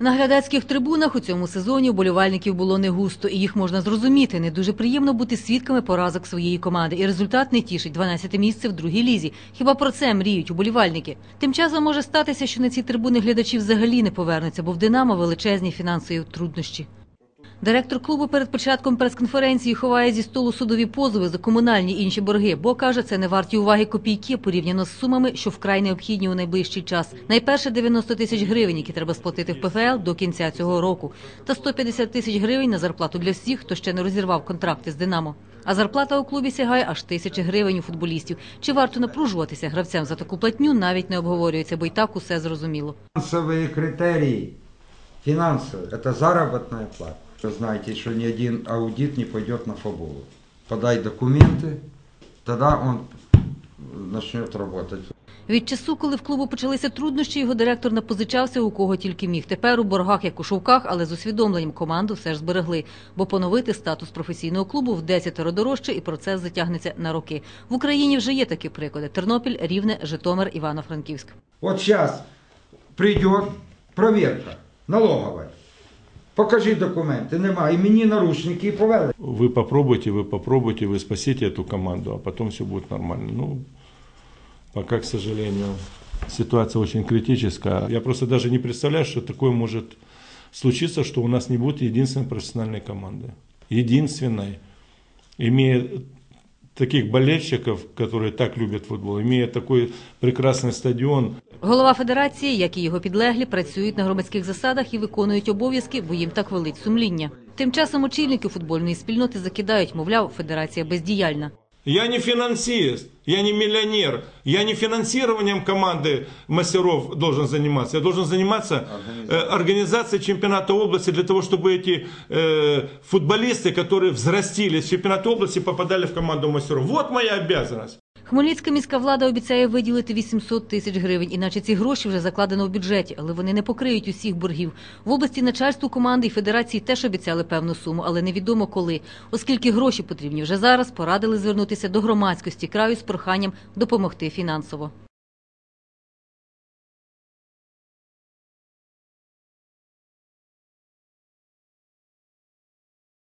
На глядацьких трибунах у цьому сезоні вболівальників було не густо, і їх можна зрозуміти. Не дуже приємно бути свідками поразок своєї команди. І результат не тішить 12 місце в другій лізі. Хіба про це мріють уболівальники? Тим часом може статися, що на ці трибуни глядачі взагалі не повернуться, бо в Динамо величезні фінансові труднощі. Директор клубу перед початком прес-конференції ховає зі столу судові позови за комунальні й інші борги, бо каже, це не варті уваги копійки порівняно з сумами, що вкрай необхідні у найближчий час. Найперше 90 тисяч гривень, які треба сплатити в ПФЛ до кінця цього року, та 150 тисяч гривень на зарплату для всіх, хто ще не розірвав контракти з Динамо. А зарплата у клубі сягає аж тисячі гривень у футболістів. Чи варто напружуватися гравцям за таку платню, навіть не обговорюється, бо й так усе зрозуміло. Финансовые критерии, финансовые, это заработная плата. Вы знаете, что ни один аудит не пойдет на фабулу. Подай документы, тогда он начнет работать. Від часу, коли в клубу почалися труднощі, його директор напозичався у кого тільки міг. Тепер у боргах, як у шовках, але з усвідомленням команду все ж зберегли, бо поновити статус професійного клубу в десятеро дорожче, і процес затягнеться на роки. В Україні вже є такі приклади: Тернопіль, Рівне, Житомир, Івано-Франківськ. Вот сейчас придет проверка налоговая. Покажи документи, нема. І мені наручники і повели. Вы попробуйте, вы попробуйте, вы спасите эту команду, а потом все будет нормально. Ну, пока, к сожалению, ситуация очень критическая. Я просто даже не представляю, что такое может случиться, что у нас не будет единственной профессиональной команды. Единственной. Имея таких болельщиков, которые так любят футбол, имея такой прекрасный стадион, Голова федерації, як і його підлеглі, працюють на громадських засадах і виконують обов'язки, бо їм так велить сумління. Тим часом очільники футбольної спільноти закидають, мовляв, федерація бездіяльна. Я не финансист, я не миллионер, я не финансированием команды мастеров должен заниматься, я должен заниматься э, организацией чемпионата области для того, чтобы эти э, футболисты, которые взрастили с чемпионата области, попадали в команду мастеров. Вот моя обязанность. Хмельницька міська влада обіцяє виділити 800 тисяч гривень, іначе ці гроші вже закладено в бюджеті, але вони не покриють усіх боргів. В області начальству команди і федерації теж обіцяли певну суму, але невідомо коли. Оскільки гроші потрібні вже зараз, порадили звернутися до громадськості краю з проханням допомогти фінансово.